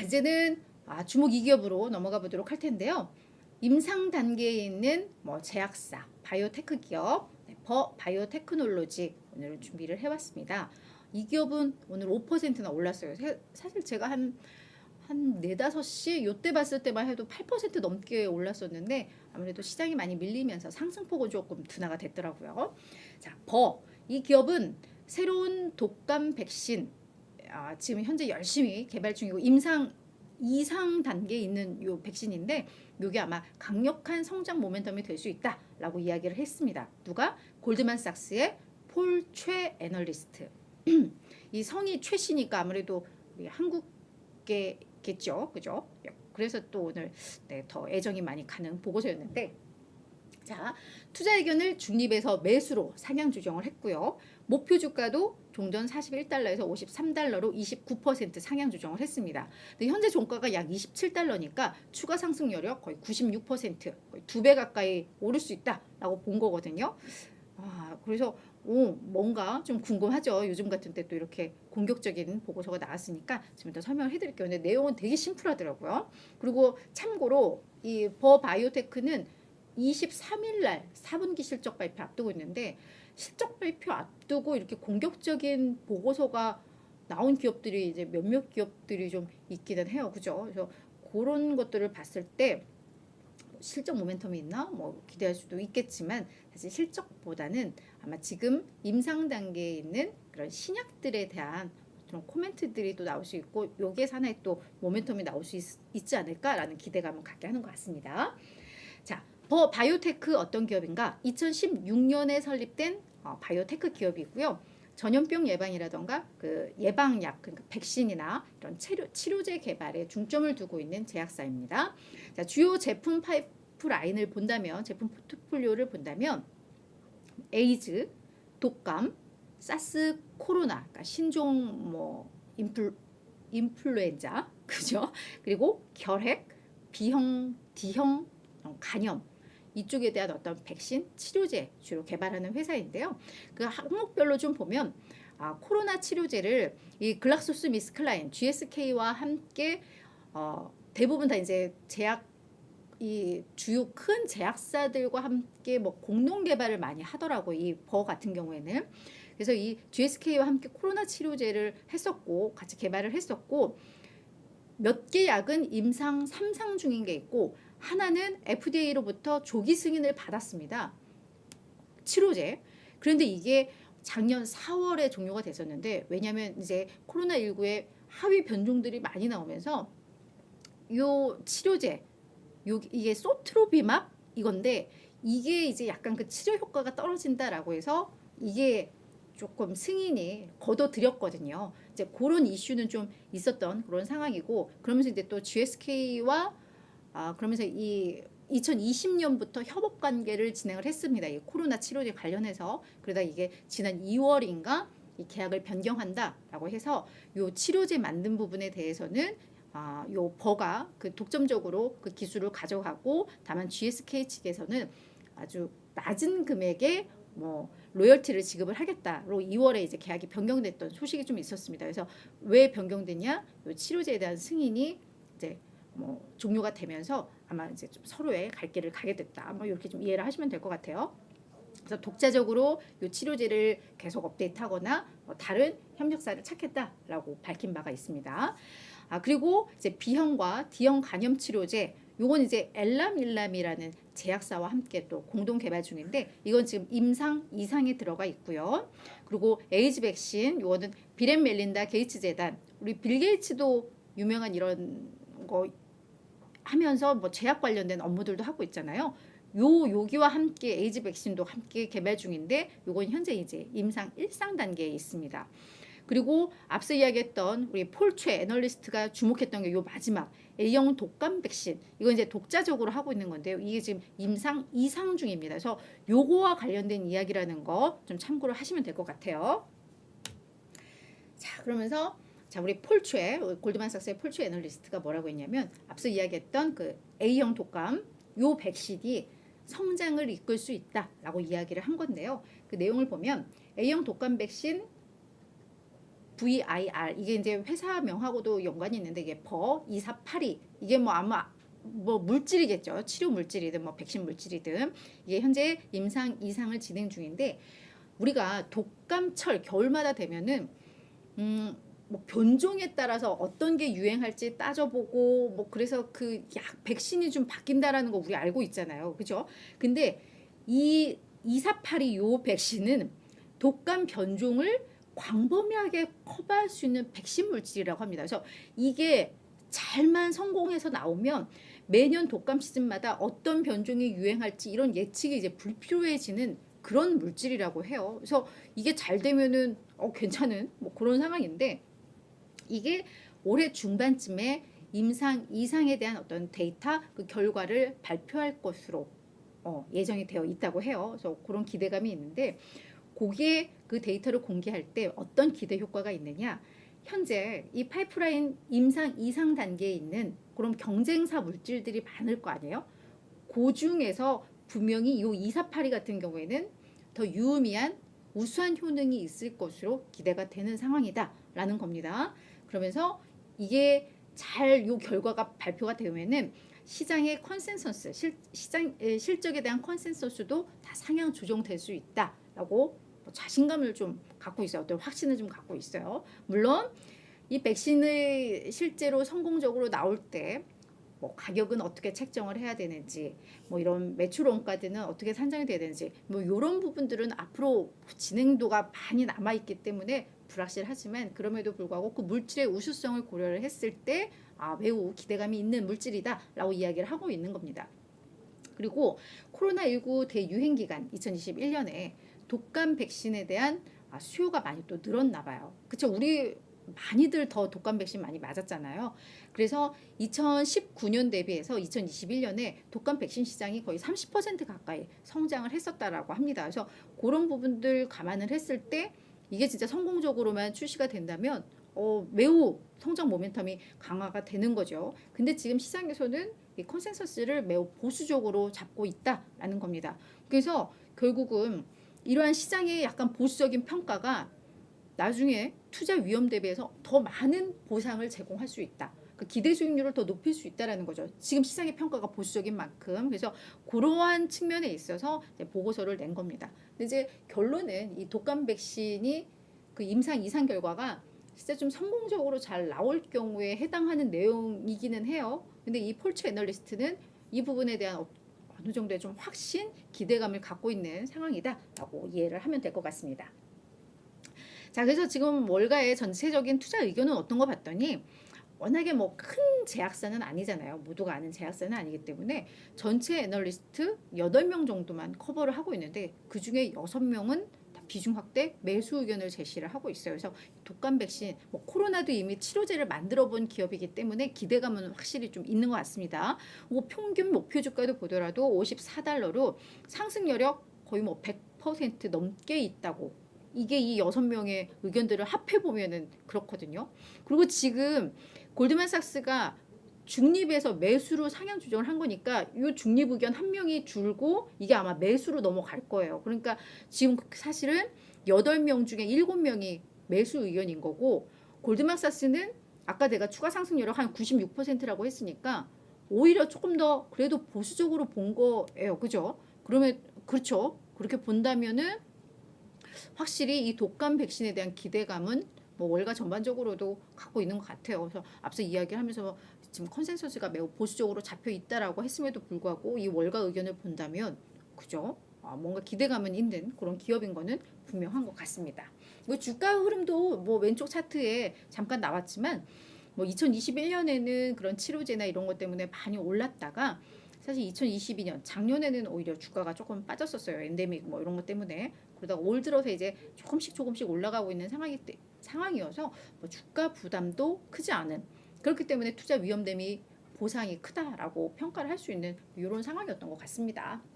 자, 이제는 아, 주목 2기업으로 넘어가 보도록 할 텐데요. 임상 단계에 있는 뭐 제약사, 바이오테크 기업, 네, 버 바이오테크놀로지 오늘 준비를 해왔습니다. 이 기업은 오늘 5%나 올랐어요. 세- 사실 제가 한, 한 4, 5시 요때 봤을 때만 해도 8% 넘게 올랐었는데 아무래도 시장이 많이 밀리면서 상승폭은 조금 둔화가 됐더라고요. 자, 버. 이 기업은 새로운 독감 백신 아, 지금 현재 열심히 개발 중이고 임상 이상 단계에 있는 요 백신인데 요게 아마 강력한 성장 모멘텀이 될 수 있다라고 이야기를 했습니다. 누가 골드만삭스의 폴 최 애널리스트. 이 성이 최씨니까 아무래도 우리 한국계겠죠, 그죠? 그래서 또 오늘 네, 더 애정이 많이 가는 보고서였는데. 자, 투자 의견을 중립에서 매수로 상향 조정을 했고요. 목표 주가도 종전 41달러에서 53달러로 29% 상향 조정을 했습니다. 근데 현재 종가가 약 27달러니까 추가 상승 여력 거의 96% 거의 두 배 가까이 오를 수 있다라고 본 거거든요. 아, 그래서 오, 뭔가 좀 궁금하죠. 요즘 같은 때 또 이렇게 공격적인 보고서가 나왔으니까 지금 더 설명을 해드릴게요. 근데 내용은 되게 심플하더라고요. 그리고 참고로 이 버바이오테크는 23일 날 4분기 실적 발표 앞두고 있는데 실적 발표 앞두고 이렇게 공격적인 보고서가 나온 기업들이 이제 몇몇 기업들이 좀 있기는 해요. 그죠? 그래서 그런 것들을 봤을 때 실적 모멘텀이 있나 뭐 기대할 수도 있겠지만 사실 실적보다는 아마 지금 임상 단계에 있는 그런 신약들에 대한 그런 코멘트들이 또 나올 수 있고 요게 하나의 또 모멘텀이 나올 수 있, 있지 않을까라는 기대감을 갖게 하는 것 같습니다. 자, 버 바이오테크 어떤 기업인가? 2016년에 설립된 어, 바이오테크 기업이고요. 전염병 예방이라던가 그 예방약, 그러니까 백신이나 이런 치료, 치료제 개발에 중점을 두고 있는 제약사입니다. 자, 주요 제품 파이프 라인을 본다면 제품 포트폴리오를 본다면 에이즈, 독감, 사스, 코로나, 그러니까 신종 뭐 인플 인플루엔자, 그죠? 그리고 결핵, B형, D형 어, 간염 이쪽에 대한 어떤 백신 치료제 주로 개발하는 회사인데요. 그 항목별로 좀 보면 아, 코로나 치료제를 이 글락소스 미스클라인 GSK와 함께 어, 대부분 다 이제 제약 이 주요 큰 제약사들과 함께 뭐 공동 개발을 많이 하더라고 이 버 같은 경우에는 그래서 이 GSK와 함께 코로나 치료제를 했었고 같이 개발을 했었고 몇 개 약은 임상 3상 중인 게 있고 하나는 FDA로부터 조기 승인을 받았습니다. 치료제. 그런데 이게 작년 4월에 종료가 됐었는데 왜냐하면 이제 코로나 19의 하위 변종들이 많이 나오면서 요 치료제 요 이게 소트로비맙 이건데 이게 이제 약간 그 치료 효과가 떨어진다라고 해서 이게 조금 승인이 거둬들였거든요. 이제 그런 이슈는 좀 있었던 그런 상황이고 그러면서 이제 또 GSK와 아 그러면서 이 2020년부터 협업 관계를 진행을 했습니다. 이 코로나 치료제 관련해서 그러다 이게 지난 2월인가 이 계약을 변경한다라고 해서 요 치료제 만든 부분에 대해서는 아, 요 버가 그 독점적으로 그 기술을 가져가고 다만 GSK 측에서는 아주 낮은 금액의 뭐 로열티를 지급을 하겠다로 2월에 이제 계약이 변경됐던 소식이 좀 있었습니다. 그래서 왜 변경됐냐? 요 치료제에 대한 승인이 이제 뭐 종료가 되면서 아마 이제 좀 서로의 갈 길을 가게 됐다. 뭐 이렇게 좀 이해를 하시면 될 것 같아요. 그래서 독자적으로 이 치료제를 계속 업데이트하거나 뭐 다른 협력사를 찾겠다라고 밝힌 바가 있습니다. 아 그리고 이제 B형과 D형 간염 치료제 요건 이제 엘람일람이라는 제약사와 함께 또 공동 개발 중인데 이건 지금 임상 이상에 들어가 있고요. 그리고 에이즈 백신 요거는 비렌 멜린다 게이츠 재단 우리 빌 게이츠도 유명한 이런 거 하면서 뭐 제약 관련된 업무들도 하고 있잖아요. 요 요기와 함께 에이즈 백신도 함께 개발 중인데 요건 현재 이제 임상 1상 단계에 있습니다. 그리고 앞서 이야기했던 우리 폴최 애널리스트가 주목했던 게 요 마지막 A형 독감 백신 이건 이제 독자적으로 하고 있는 건데요. 이게 지금 임상 2상 중입니다. 그래서 요거와 관련된 이야기라는 거 좀 참고를 하시면 될 것 같아요. 자 그러면서 자 우리 폴최 골드만삭스의 폴최 애널리스트가 뭐라고 했냐면 앞서 이야기했던 그 A형 독감 요 백신이 성장을 이끌 수 있다라고 이야기를 한 건데요. 그 내용을 보면 A형 독감 백신 VIR 이게 이제 회사명하고도 연관이 있는데 이게 버 2482 이게 뭐 아마 뭐 물질이겠죠. 치료 물질이든 뭐 백신 물질이든 이게 현재 임상 이상을 진행 중인데 우리가 독감철 겨울마다 되면은 음. 뭐 변종에 따라서 어떤 게 유행할지 따져보고 뭐 그래서 그 약 백신이 좀 바뀐다라는 거 우리 알고 있잖아요. 그죠? 근데 이 2482 요 백신은 독감 변종을 광범위하게 커버할 수 있는 백신 물질이라고 합니다. 그래서 이게 잘만 성공해서 나오면 매년 독감 시즌마다 어떤 변종이 유행할지 이런 예측이 이제 불필요해지는 그런 물질이라고 해요. 그래서 이게 잘 되면은 어 괜찮은 뭐 그런 상황인데 이게 올해 중반쯤에 임상 이상에 대한 어떤 데이터 그 결과를 발표할 것으로 어, 예정이 되어 있다고 해요. 그래서 그런 기대감이 있는데 거기에 그 데이터를 공개할 때 어떤 기대 효과가 있느냐? 현재 이 파이프라인 임상 이상 단계에 있는 그럼 경쟁사 물질들이 많을 거 아니에요? 그 중에서 분명히 요2482 같은 경우에는 더 유의미한 우수한 효능이 있을 것으로 기대가 되는 상황이다라는 겁니다. 그러면서 이게 잘 요 결과가 발표가 되면은 시장의 컨센서스 실, 시장 에, 실적에 대한 컨센서스도 다 상향 조정될 수 있다라고 뭐 자신감을 좀 갖고 있어요. 어떤 확신을 좀 갖고 있어요. 물론 이 백신을 실제로 성공적으로 나올 때 뭐 가격은 어떻게 책정을 해야 되는지 뭐 이런 매출 원가들은 어떻게 산정이 돼야 되는지 뭐 이런 부분들은 앞으로 진행도가 많이 남아 있기 때문에 불확실하지만 그럼에도 불구하고 그 물질의 우수성을 고려를 했을 때 아, 매우 기대감이 있는 물질이다라고 이야기를 하고 있는 겁니다. 그리고 코로나19 대유행 기간 2021년에 독감 백신에 대한 아, 수요가 많이 또 늘었나 봐요. 그쵸? 우리 많이들 더 독감 백신 많이 맞았잖아요. 그래서 2019년 대비해서 2021년에 독감 백신 시장이 거의 30% 가까이 성장을 했었다라고 합니다. 그래서 그런 부분들 감안을 했을 때 이게 진짜 성공적으로만 출시가 된다면 어, 매우 성장 모멘텀이 강화가 되는 거죠. 근데 지금 시장에서는 이 컨센서스를 매우 보수적으로 잡고 있다라는 겁니다. 그래서 결국은 이러한 시장의 약간 보수적인 평가가 나중에 투자 위험 대비해서 더 많은 보상을 제공할 수 있다. 그 기대 수익률을 더 높일 수 있다라는 거죠. 지금 시장의 평가가 보수적인 만큼 그래서 그러한 측면에 있어서 보고서를 낸 겁니다. 근데 이제 결론은 이 독감 백신이 그 임상 이상 결과가 진짜 좀 성공적으로 잘 나올 경우에 해당하는 내용이기는 해요. 근데 이 폴츠 애널리스트는 이 부분에 대한 어- 어느 정도의 좀 확신, 기대감을 갖고 있는 상황이다라고 이해를 하면 될 것 같습니다. 자, 그래서 지금 월가의 전체적인 투자 의견은 어떤 거 봤더니 워낙에 뭐 큰 제약사는 아니잖아요. 모두가 아는 제약사는 아니기 때문에 전체 애널리스트 8명 정도만 커버를 하고 있는데 그 중에 6명은 비중 확대 매수 의견을 제시를 하고 있어요. 그래서 독감 백신, 뭐 코로나도 이미 치료제를 만들어 본 기업이기 때문에 기대감은 확실히 좀 있는 것 같습니다. 뭐 평균 목표 주가도 보더라도 54달러로 상승 여력 거의 뭐 100% 넘게 있다고 이게 이 여섯 명의 의견들을 합해 보면은 그렇거든요. 그리고 지금 골드만삭스가 중립에서 매수로 상향 조정을 한 거니까 이 중립 의견 한 명이 줄고 이게 아마 매수로 넘어갈 거예요. 그러니까 지금 사실은 여덟 명 중에 일곱 명이 매수 의견인 거고 골드만삭스는 아까 내가 추가 상승 여력 한 96%라고 했으니까 오히려 조금 더 그래도 보수적으로 본 거예요. 그죠? 그러면 그렇죠. 그렇게 본다면은 확실히 이 독감 백신에 대한 기대감은 뭐 월가 전반적으로도 갖고 있는 것 같아요. 그래서 앞서 이야기를 하면서 지금 컨센서스가 매우 보수적으로 잡혀 있다라고 했음에도 불구하고 이 월가 의견을 본다면 그죠? 아, 뭔가 기대감은 있는 그런 기업인 거는 분명한 것 같습니다. 뭐 주가 흐름도 뭐 왼쪽 차트에 잠깐 나왔지만 뭐 2021년에는 그런 치료제나 이런 것 때문에 많이 올랐다가 사실 2022년 작년에는 오히려 주가가 조금 빠졌었어요. 엔데믹 뭐 이런 것 때문에 그러다가 올 들어서 이제 조금씩 조금씩 올라가고 있는 상황이 때- 상황이어서 뭐 주가 부담도 크지 않은 그렇기 때문에 투자 위험됨이 보상이 크다라고 평가를 할 수 있는 이런 상황이었던 것 같습니다.